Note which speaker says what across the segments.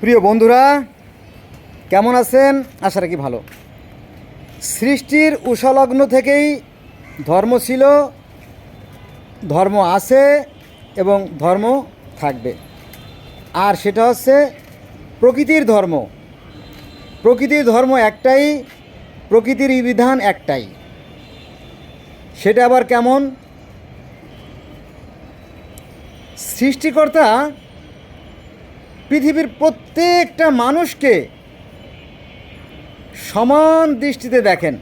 Speaker 1: প্রিয় বন্ধুরা, কেমন আছেন? আশা রাখি ভালো। সৃষ্টির উষালগ্ন থেকেই ধর্ম ছিল, ধর্ম আছে এবং ধর্ম থাকবে। আর সেটা হচ্ছে প্রকৃতির ধর্ম। প্রকৃতির ধর্ম একটাই, প্রকৃতির বিধান একটাই। সেটা আবার কেমন? সৃষ্টিকর্তা পৃথিবীর প্রত্যেকটা মানুষকে সমান দৃষ্টিতে দেখেন।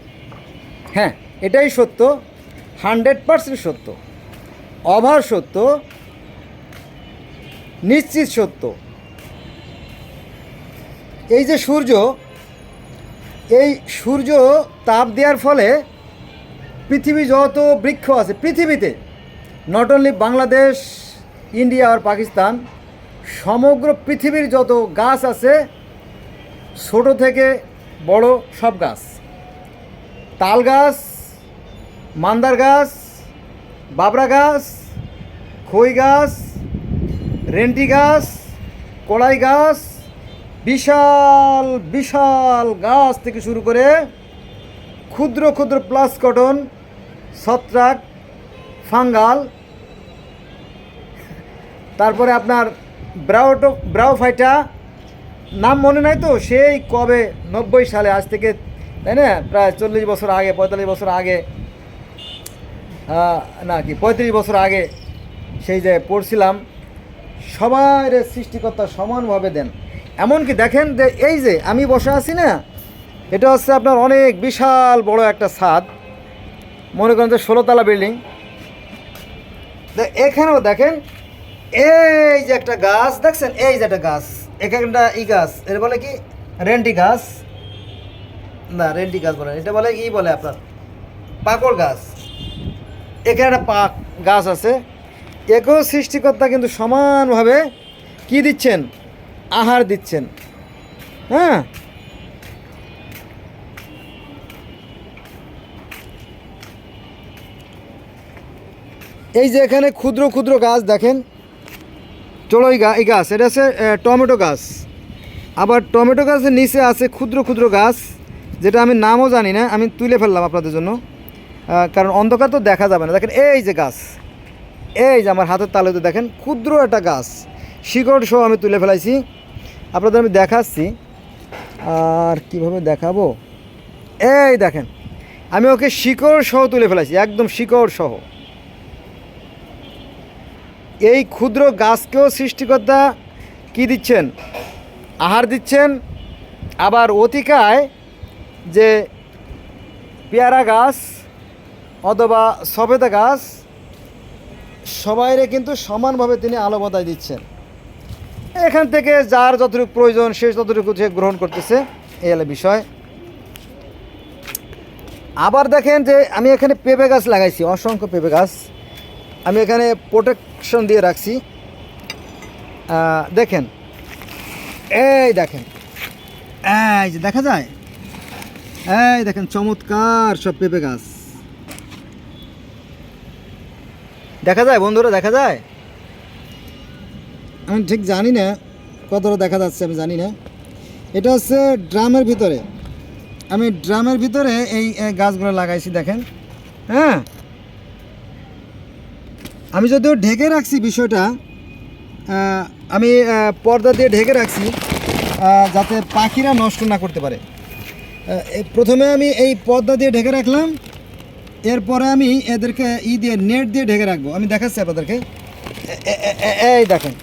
Speaker 1: হ্যাঁ এটাই সত্য, হান্ড্রেড পারসেন্ট সত্য, অভার সত্য, নিশ্চিত সত্য। এই যে সূর্য, এই সূর্য তাপ দেওয়ার ফলে পৃথিবী যত বৃক্ষ আছে, পৃথিবীতে নট অনলি বাংলাদেশ, ইন্ডিয়া আর পাকিস্তান সমগ্র পৃথিবীর যত গাছ আছে, ছোট থেকে বড় সব গাছ। তাল গাছ, মান্দার গাছ, বাবরা গাছ, খই গাছ, রেন্টি গাছ কড়াই গাছ, বিশাল বিশাল গাছ থেকে শুরু করে ক্ষুদ্র ক্ষুদ্র প্লাস কটন, ছত্রাক, ফাঙ্গাল। তারপরে আপনার ব্রাউটো ব্রাউফাইটা নাম মনে নাই তো, সেই কবে নব্বই সালে, আজ থেকে, তাই না? প্রায় চল্লিশ বছর আগে, পঁয়তাল্লিশ বছর আগে না কি, পঁয়ত্রিশ বছর আগে, সেই যে পড়ছিলাম সবার সৃষ্টিকর্তা সমানভাবে দেন। এমনকি দেখেন যে, এই যে, আমি বসে আছি না, এটা হচ্ছে আপনার অনেক বিশাল বড় একটা ছাদ। মনে করেন যে ষোলোতলা বিল্ডিং। এখানেও দেখেন এই যে একটা গাছ, দেখছেন? এই যে একটা গাছ, এখানটা ই গাছ, এটা বলে কি? রেন্টি গাছ? না, রেন্টি গাছ বলে এটা বলে ই বলে আপনার পাকড় গাছ। এখানে একটা পাক গাছ আছে। একেও সৃষ্টিকর্তা কিন্তু সমানভাবে কি দিচ্ছেন? আহার দিচ্ছেন। হ্যাঁ? এই যে এখানে ক্ষুদ্র ক্ষুদ্র গাছ, দেখেন। চলো এই এই গাছ এটা আহ, টমেটো গাছ। আবার টমেটো গাছের নিচে আছে ক্ষুদ্র ক্ষুদ্র গাছ যেটা আমি নামও জানি না আমি তুলে ফেললাম আপনাদের জন্য। কারণ অন্ধকার তো দেখা যাবে না। দেখেন এই যে গাছ এই যে আমার হাতের তালুতে দেখেন ক্ষুদ্র একটা গাছ। শিকড় সহ আমি তুলে ফেলাইছি। আপনাদের আমি দেখাচ্ছি। আর কীভাবে দেখাবো? এই দেখেন আমি ওকে শিকড় সহ তুলে ফেলাইছি একদম শিকড় সহ এই ক্ষুদ্র গাছকেও সৃষ্টিকর্তা কি দিচ্ছেন? আহার দিচ্ছেন। আবার অতিকায় যে পেয়ারা গাছ অথবা সবেদা গাছ, সবাইরে কিন্তু সমানভাবে তিনি আলো বাতায় দিচ্ছেন। এখান থেকে যার যতটুকু প্রয়োজন, সে ততটুকু সে গ্রহণ করতেছে। এই হলো বিষয়। আবার দেখেন যে আমি এখানে পেঁপে গাছ লাগাইছি, অসংখ্য পেঁপে গাছ। আমি এখানে প্রোটেকশন দিয়ে রাখছি। দেখেন। এই দেখেন। এই যে দেখা যায়? এই দেখেন, চমৎকার সব পেঁপে গাছ। দেখা যায় বন্ধুরা, দেখা যায়? আমি ঠিক জানি না কতটা দেখা যাচ্ছে, আমি জানি না। এটা হচ্ছে ড্রামের ভিতরে। আমি ড্রামের ভিতরে এই গাছগুলো লাগাইছি, দেখেন। হ্যাঁ? আমি যদিও ঢেকে রাখছি বিষয়টা আমি পর্দা দিয়ে ঢেকে রাখছি যাতে পাখিরা নষ্ট না করতে পারে। প্রথমে আমি এই পর্দা দিয়ে ঢেকে রাখলাম, এরপরে আমি এদেরকে ই দিয়ে, নেট দিয়ে ঢেকে রাখব। আমি দেখাচ্ছি আপনাদেরকে। এই দেখেন।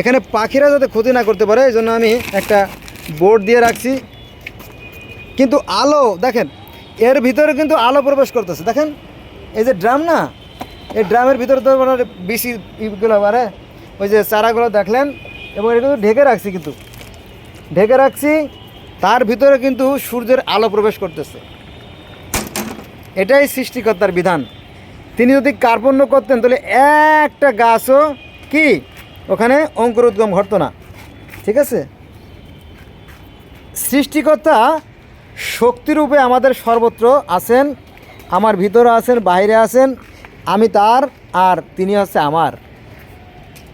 Speaker 1: এখানে পাখিরা যাতে ক্ষতি না করতে পারে, এই জন্য আমি একটা বোর্ড দিয়ে রাখছি। কিন্তু আলো, দেখেন, এর ভিতরে কিন্তু আলো প্রবেশ করতেছে। দেখেন, এই যে ড্রাম না এই ড্রামের ভিতরে তো মানে বেশি ইগুলো মানে ওই যে চারাগুলো দেখলেন, এবং এটা কিন্তু ঢেকে রাখছি কিন্তু। ঢেকে রাখছি, তার ভিতরে কিন্তু সূর্যের আলো প্রবেশ করতেছে। এটাই সৃষ্টিকর্তার বিধান। তিনি যদি কার্পণ্য করতেন, তাহলে একটা গাছও কি? ওখানে অঙ্কুর উদ্গম ঘটতো না। ঠিক আছে? সৃষ্টিকর্তা শক্তিরূপে আমাদের সর্বত্র আছেন, আমার ভিতরে আছেন, বাইরে আছেন আমি তার আর তিনি হচ্ছে আমার।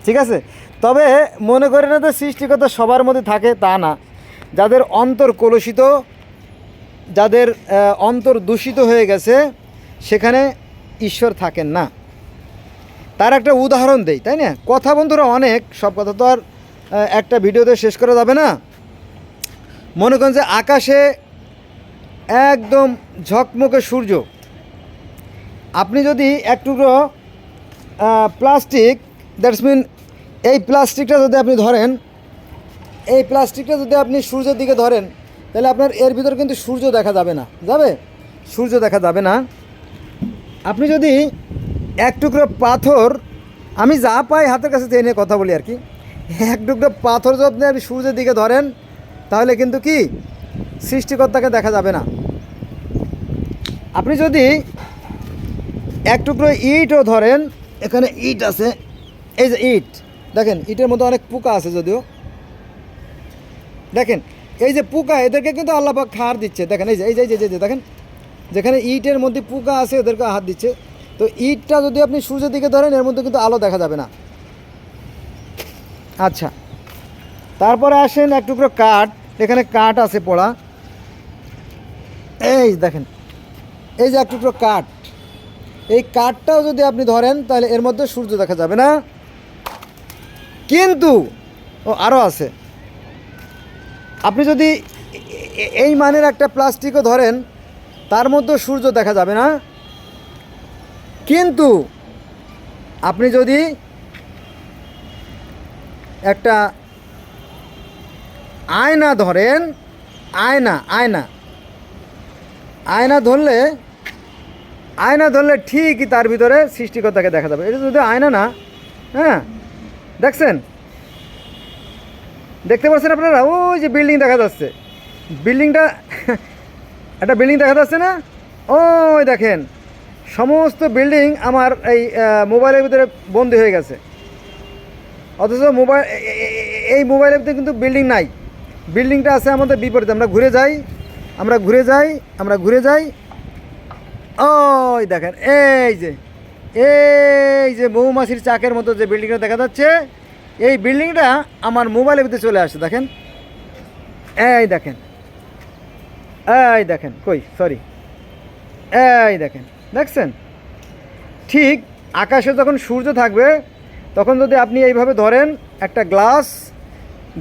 Speaker 1: ঠিক আছে? তবে মনে করি না যে সৃষ্টিকর্তা সবার মধ্যে থাকে তা না। যাদের অন্তর কলুষিত, যাদের অন্তর দূষিত হয়ে গেছে, সেখানে ঈশ্বর থাকেন না। তার একটা উদাহরণ দেই, তাই না? কথা বন্ধুরা অনেক, সব কথা তো আর একটা ভিডিওতে শেষ করা যাবে না। মনে করেন যে আকাশে একদম ঝকমকে সূর্য আপনি যদি এক টুকরো প্লাস্টিক দ্যাটস মিন এই প্লাস্টিকটা যদি আপনি ধরেন, এই প্লাস্টিকটা যদি আপনি সূর্যের দিকে ধরেন, তাহলে আপনার এর ভিতর কিন্তু সূর্য দেখা যাবে না। যাবে? সূর্য দেখা যাবে না। আপনি যদি এক টুকরো পাথর, আমি যা পাই হাতের কাছে চেয়ে নিয়ে কথা বলি আর কি। এক টুকরো পাথর যদি আপনি সূর্যের দিকে ধরেন, তাহলে কিন্তু কি? সৃষ্টিকর্তাকে দেখা যাবে না। আপনি যদি এক টুকরো ইটও ধরেন, এখানে ইট আছে। এই যে ইট, দেখেন, ইটের মধ্যে অনেক পোকা আছে যদিও। দেখেন, এই যে পোকা, এদেরকে কিন্তু আল্লাপাক খার দিচ্ছে। দেখেন, এই যে এই যে, এই যে- দেখেন, যেখানে ইটের মধ্যে পোকা আছে, ওদেরকে হাত দিচ্ছে। তো ইটটা যদি আপনি সূর্যের দিকে ধরেন, এর মধ্যে কিন্তু আলো দেখা যাবে না। আচ্ছা তারপরে আসেন এক টুকরো কাঠ, এখানে কাঠ আছে পড়া। এই দেখেন, এই যে এক টুকরো কাঠ এই কাঠটাও যদি আপনি ধরেন, তাহলে এর মধ্যে সূর্য দেখা যাবে না। কিন্তু, ও আরও আছে। আপনি যদি এই মানের একটা প্লাস্টিকও ধরেন, তার মধ্যে সূর্য দেখা যাবে না। কিন্তু, আপনি যদি একটা আয়না ধরেন, আয়না আয়না আয়না ধরলে আয়না ধরলে ঠিকই তার ভিতরে সৃষ্টিকর্তাকে দেখা যাবে। এটা যদি আয়না না হ্যাঁ? দেখছেন? দেখতে পাচ্ছেন আপনারা? ওই যে বিল্ডিং দেখা যাচ্ছে। বিল্ডিংটা একটা বিল্ডিং দেখা যাচ্ছে না? ওই দেখেন, সমস্ত বিল্ডিং আমার এই মোবাইলের ভিতরে বন্দি হয়ে গেছে। অথচ মোবাইল এই মোবাইলের ভিতরে কিন্তু বিল্ডিং নাই। বিল্ডিংটা আছে আমাদের বিপরীতে। আমরা ঘুরে যাই, আমরা ঘুরে যাই, আমরা ঘুরে যাই। ওই দেখেন, এই যে এই যে মৌমাছির চাকের মতো যে বিল্ডিংটা দেখা যাচ্ছে, এই বিল্ডিংটা আমার মোবাইলের ভিতরে চলে আসছে, দেখেন। এই দেখেন এই দেখেন, কই সরি এই দেখেন, দেখছেন? ঠিক আকাশে যখন সূর্য থাকবে, তখন যদি আপনি এইভাবে ধরেন, একটা গ্লাস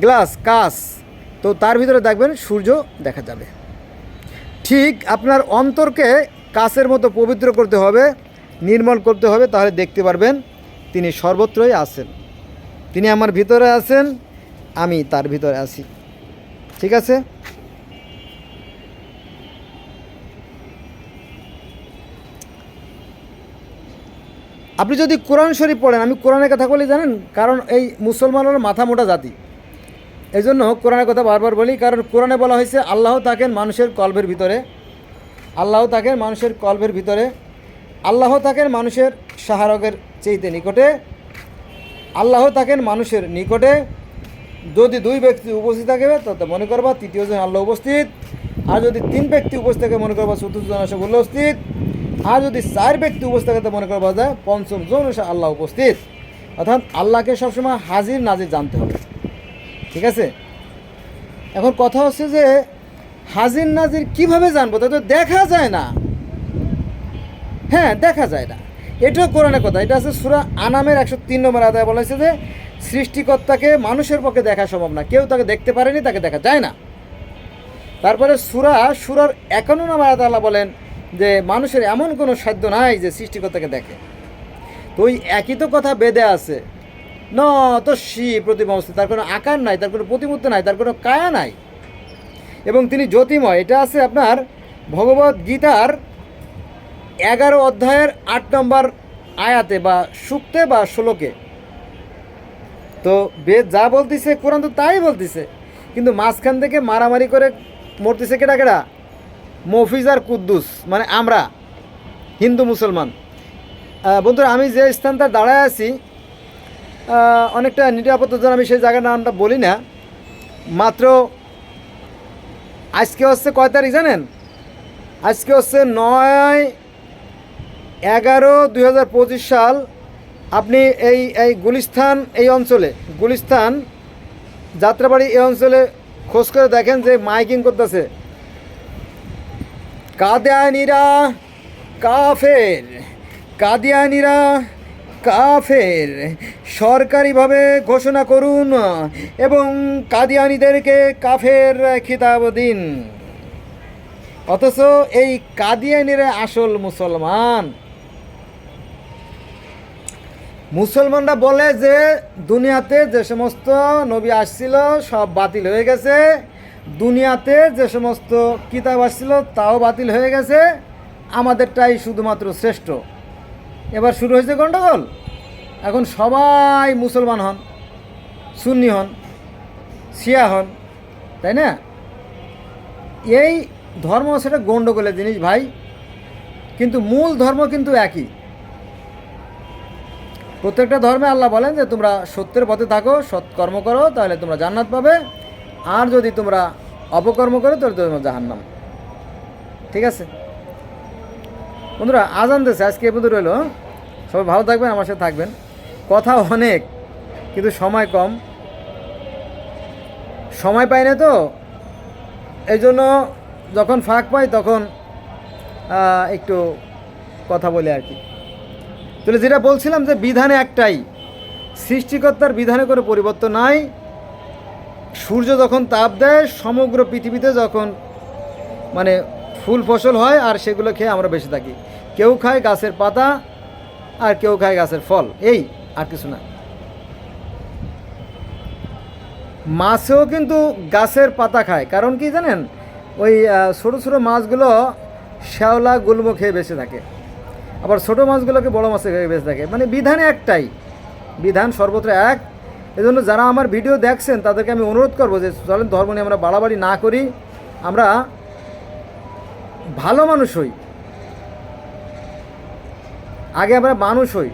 Speaker 1: গ্লাস কাস তো তার ভিতরে দেখবেন সূর্য দেখা যাবে। ঠিক আপনার অন্তরকে কাছের মতো পবিত্র করতে হবে, নির্মল করতে হবে, তাহলে দেখতে পারবেন তিনি সর্বত্রই আছেন। তিনি আমার ভিতরে আছেন, আমি তার ভিতরে আছি। ঠিক আছে? আপনি যদি কোরআন শরীফ পড়েন, আমি কোরআনের কথা বলি জানেন? কারণ এই মুসলমান হলো মাথা মোটা জাতি। এই জন্য কোরআনের কথা বারবার বলি, কারণ কোরআনে বলা হয়েছে, আল্লাহ থাকেন মানুষের কল্পের ভিতরে আল্লাহ থাকেন মানুষের কল্পের ভিতরে, আল্লাহ থাকেন মানুষের সাহারকের চেইতে নিকটে, আল্লাহ থাকেন মানুষের নিকটে। যদি দুই ব্যক্তি উপস্থিত থাকবে তত মনে করবা তৃতীয় জন আল্লাহ উপস্থিত। আর যদি তিন ব্যক্তি উপস্থিত থাকে, মনে করবা চতুর্থ জন আসে উপস্থিত। আর যদি চার ব্যক্তি উপস্থিত থাকে মনে করবা যায় পঞ্চম জন এসে আল্লাহ উপস্থিত। অর্থাৎ আল্লাহকে সবসময় হাজির নাজির জানতে হবে। ঠিক আছে? এখন কথা হচ্ছে যে হাজির নাজির কীভাবে জানব? তা তো দেখা যায় না। হ্যাঁ দেখা যায় না। এটাও কোরআনের কথা। এটা আছে সুরা আনামের একশো তিন নম্বর আদায় বলা হয়েছে যে, সৃষ্টিকর্তাকে মানুষের পক্ষে দেখা সম্ভব না। কেউ তাকে দেখতে পারেনি, তাকে দেখা যায় না। তারপরে সুরা সুরার একান্ন নম্বর আদায় আল্লাহ বলেন যে, মানুষের এমন কোনো সাধ্য নাই যে সৃষ্টিকর্তাকে দেখে। তো ওই একই তো কথা বেদে আছে। ন তো শি প্রতিমা অবস্থিত তার কোনো আকার নাই, তার কোনো প্রতিমূর্তি নাই, তার কোনো কায়া নাই। এবং তিনি জ্যোতিময়। এটা আছে আপনার ভগবত গীতার এগারো অধ্যায়ের আট নম্বর আয়াতে বা সুক্তে বা শ্লোকে। তো বেদ যা বলতেছে, কোরআন তো তাই বলতেছে। কিন্তু মাঝখান থেকে মারামারি করে মরতেছে কেটা কেটা মফিজ আর কুদ্দুস মানে আমরা, হিন্দু মুসলমান। বন্ধুরা, আমি যে স্থানটা দাঁড়ায় আছি অনেকটা নিরাপত্তার জন্য আমি সেই জায়গার নামটা বলি না। মাত্র আজকে হচ্ছে কয় তারিখ জানেন? আজকে হচ্ছে নয় এগারো দুই সাল আপনি এই এই গুলিস্তান এই অঞ্চলে গুলিস্তান যাত্রাবাড়ি এই অঞ্চলে খোঁজ করে দেখেন যে মাইকিং করতেছে। কাদিয়ানিরা কাফের, কাদিয়ানিরা কাফের। সরকারিভাবে ঘোষণা করুন এবং কাদিয়ানিদেরকে কাফের খিতাব দিন। অথচ এই কাদিয়ানিরা আসল মুসলমান। মুসলমানরা বলে যে, দুনিয়াতে যে সমস্ত নবী আসছিল সব বাতিল হয়ে গেছে। দুনিয়াতে যে সমস্ত কিতাব আসছিল তাও বাতিল হয়ে গেছে। আমাদেরটাই শুধুমাত্র শ্রেষ্ঠ। এবার শুরু হয়েছে গণ্ডগোল এখন সবাই মুসলমান হন, সুন্নি হন, শিয়া হন, তাই না? এই ধর্ম সেটা গণ্ডগোলের জিনিস ভাই, কিন্তু মূল ধর্ম কিন্তু একই। প্রত্যেকটা ধর্মে আল্লাহ বলেন যে তোমরা সত্যের পথে থাকো, সৎকর্ম করো, তাহলে তোমরা জান্নাত পাবে। আর যদি তোমরা অপকর্ম করো, তাহলে তোমরা জাহান্নাম। ঠিক আছে? বন্ধুরা আজান দেশে আজকে এ পর্যন্ত রইল। সবাই ভালো থাকবেন, আমার সাথে থাকবেন। কথা অনেক, কিন্তু সময় কম। সময় পাই না তো, এই জন্য যখন ফাঁক পাই তখন একটু কথা বলে আর কি। তাহলে যেটা বলছিলাম যে বিধানে একটাই, সৃষ্টিকর্তার বিধানে কোনো পরিবর্তন নাই। সূর্য যখন তাপ দেয়, সমগ্র পৃথিবীতে যখন মানে ফুল ফসল হয় আর সেগুলো খেয়ে আমরা বেঁচে থাকি। কেউ খায় গাছের পাতা আর কেউ খায় গাছের ফল। এই আর কিছু না। মাছেও কিন্তু গাছের পাতা খায়। কারণ কি জানেন? ওই ছোটো ছোটো মাছগুলো শ্যাওলা, গুলমো খেয়ে বেঁচে থাকে। আবার ছোটো মাছগুলোকে বড় মাছে খেয়ে বেঁচে থাকে। মানে বিধান একটাই। বিধান সর্বত্র এক। এজন্য যারা আমার ভিডিও দেখছেন, তাদেরকে আমি অনুরোধ করব যে চলেন ধর্ম নিয়ে আমরা বাড়াবাড়ি না করি। আমরা ভালো মানুষ হই। আগে আমরা মানুষ হই।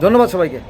Speaker 1: ধন্যবাদ সবাইকে।